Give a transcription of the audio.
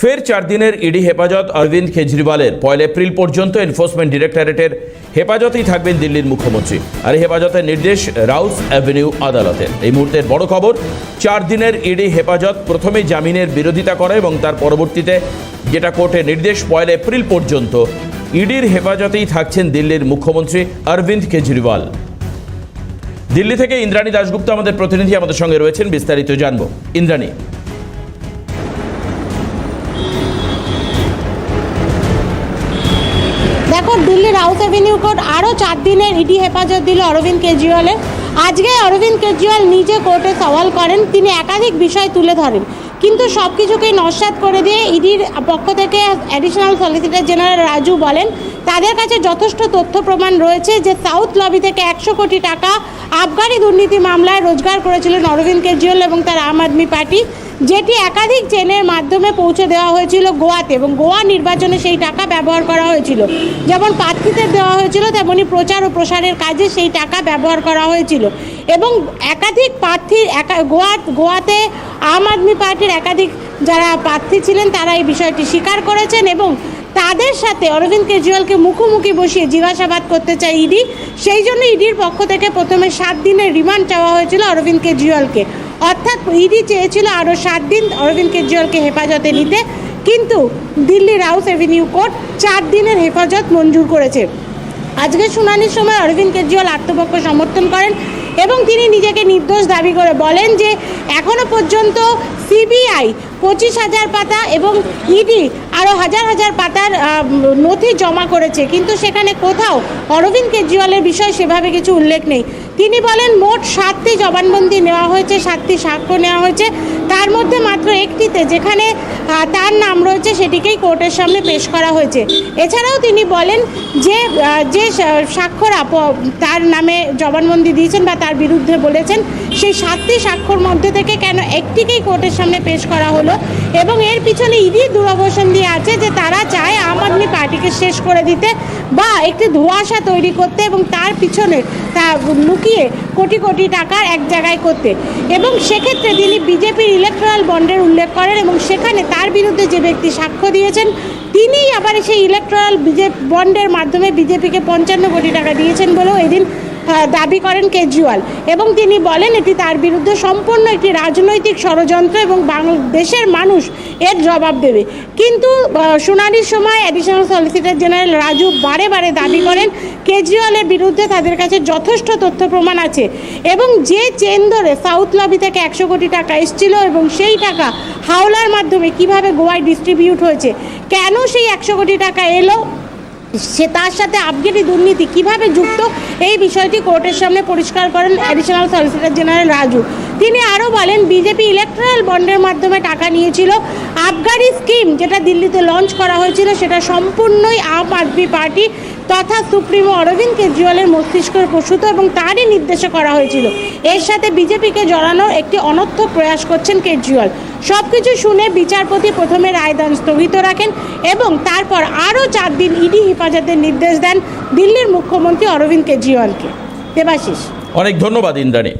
ফের চার দিনের ইডি হেফাজত অরবিন্দ কেজরিওয়ালের পয়লা এপ্রিল পর্যন্ত এনফোর্সমেন্ট ডিরেক্টরেটের হেফাজতেই থাকবেন দিল্লির মুখ্যমন্ত্রী। আর হেফাজতের নির্দেশ রাউস অ্যাভিনিউ আদালতের। এই মুহূর্তের বড় খবর, চার দিনের ইডি হেফাজত প্রথমে জামিনের বিরোধিতা করে এবং তার পরবর্তীতে যেটা কোর্টের নির্দেশ, পয়লা এপ্রিল পর্যন্ত ইডির হেফাজতেই থাকছেন দিল্লির মুখ্যমন্ত্রী অরবিন্দ কেজরিওয়াল। দিল্লি থেকে ইন্দ্রাণী দাশগুপ্ত আমাদের প্রতিনিধি, আমাদের সঙ্গে রয়েছেন, বিস্তারিত জানব। ইন্দ্রাণী। দেখো, দিল্লির হাউস অ্যাভিনিউ কোর্ট আরও চার দিনের ইডি হেফাজত দিল অরবিন্দ কেজরিওয়ালের। আজকে অরবিন্দ কেজরিওয়াল নিজে কোর্টে সওয়াল করেন, তিনি একাধিক বিষয় তুলে ধরেন। কিন্তু সব কিছুকেই নস্বাত করে দিয়ে ইডির পক্ষ থেকে অ্যাডিশনাল সলিসিটর জেনারেল রাজু বলেন, তাদের কাছে যথেষ্ট তথ্য প্রমাণ রয়েছে যে সাউথ লবি থেকে একশো কোটি টাকা আবগারি দুর্নীতি মামলায় রোজগার করেছিলেন অরবিন্দ কেজরিওয়াল এবং তার আম আদমি পার্টি, যেটি একাধিক চেনের মাধ্যমে পৌঁছে দেওয়া হয়েছিল গোয়াতে এবং গোয়া নির্বাচনে সেই টাকা ব্যবহার করা হয়েছিল। যেমন প্রার্থীদের দেওয়া হয়েছিল, তেমনি প্রচার ও প্রসারের কাজে সেই টাকা ব্যবহার করা হয়েছিল। এবং একাধিক প্রার্থীর গোয়া, গোয়াতে আম আদমি পার্টির একাধিক যারা প্রার্থী ছিলেন, তারা এই বিষয়টি স্বীকার করেছেন এবং তাদের সাথে অরবিন্দ কেজরিওয়ালকে মুখোমুখি বসিয়ে জিজ্ঞাসাবাদ করতে চায় ইডি। সেই জন্য ইডির পক্ষ থেকে প্রথমে সাত দিনের রিমান্ড চাওয়া হয়েছিল অরবিন্দ কেজরিওয়ালকে। অর্থাৎ ইডি চেয়েছিল আরও সাত দিন অরবিন্দ কেজরিওয়ালকে হেফাজতে নিতে। কিন্তু দিল্লির হাউস এভিনিউ কোর্ট চার দিনের হেফাজত মঞ্জুর করেছে। আজকে শুনানির সময় অরবিন্দ কেজরিওয়াল আত্মপক্ষ সমর্থন করেন। এবং তিনি নিজেকে নির্দোষ দাবি করে বলেন যে এখনও পর্যন্ত সিবিআই পঁচিশ হাজার পাতা এবং ইডি আরও হাজার হাজার পাতার নথি জমা করেছে। কিন্তু সেখানে কোথাও অরবিন্দ কেজরিওয়ালের বিষয়ে সেভাবে কিছু উল্লেখ নেই। তিনি বলেন, মোট সাতটি জবানবন্দি নেওয়া হয়েছে, সাতটি সাক্ষ্য নেওয়া হয়েছে। তার মধ্যে মাত্র একটিতে যেখানে তার নাম রয়েছে সেটিকেই কোর্টের সামনে পেশ করা হয়েছে। এছাড়াও তিনি বলেন যে যে সা- সাক্ষ্যরা প- তার নামে জবানবন্দি দিয়েছেন বা তার বিরুদ্ধে বলেছেন, সেই সাতটি সাক্ষ্যর মধ্যে থেকে কেন একটিকেই কোর্টের সামনে পেশ করা হলো এবং এর পিছনে ইডি দূরবসন দিয়ে আছে যে, তারা চায় আম আদমি পার্টিকে শেষ করে দিতে বা একটি ধোঁয়াশা তৈরি করতে এবং তার পিছনে তা লুকিয়ে কোটি কোটি টাকার এক জায়গায় করতে। এবং সেক্ষেত্রে তিনি বিজেপির ইলেকট্রাল বন্ডের উল্লেখ করেন এবং সেখানে তার বিরুদ্ধে যে ব্যক্তি সাক্ষ্য দিয়েছেন। তিনিই আবার সেই ইলেকট্রাল বিজে বন্ডের মাধ্যমে বিজেপিকে পঞ্চান্ন কোটি টাকা দিয়েছেন বলেও এদিন দাবি করেন কেজরিওয়াল। এবং তিনি বলেন, এটি তার বিরুদ্ধে সম্পূর্ণ একটি রাজনৈতিক ষড়যন্ত্র এবং বাংলাদেশের মানুষ এর জবাব দেবে। কিন্তু শুনানির সময় অ্যাডিশনাল সলিসিটর জেনারেল রাজু বারে বারে দাবি করেন, কেজরিওয়ালের বিরুদ্ধে তাদের কাছে যথেষ্ট তথ্য প্রমাণ আছে এবং যে চেন ধরে সাউথ লবি থেকে একশো কোটি টাকা এসেছিল এবং সেই টাকা হাওলার মাধ্যমে কীভাবে গোয়ায় ডিস্ট্রিবিউট হয়েছে, কেন সেই একশো কোটি টাকা এলো? সে তার সাথে আবগেরি দুর্নীতি। কীভাবে যুক্ত? এই বিষয়টি কোর্টের সামনে পরিষ্কার করেন অ্যাডিশনাল সলিসিটর জেনারেল রাজু। তিনি আরও বলেন বিজেপি ইলেকট্রাল বন্ডের মাধ্যমে টাকা নিয়েছিল। আবগারি স্কিম যেটা দিল্লিতে লঞ্চ করা হয়েছিল, সেটা সম্পূর্ণই আম আদমি পার্টি তথা সুপ্রিমো অরবিন্দ কেজরিওয়ালের মস্তিষ্কের প্রসূত এবং তারই নির্দেশে করা হয়েছিল। এর সাথে বিজেপিকে জড়ানোর একটি অনর্থ প্রয়াস করছেন কেজরিওয়াল। সব কিছু শুনে বিচারপতি প্রথমে রায়দান স্থগিত রাখেন এবং তারপর আরও চার দিন ইডি হেফাজতের নির্দেশ দেন দিল্লির মুখ্যমন্ত্রী অরবিন্দ কেজরিওয়ালকে। দেবাশিস। অনেক ধন্যবাদ, ইন্দ্রাণী।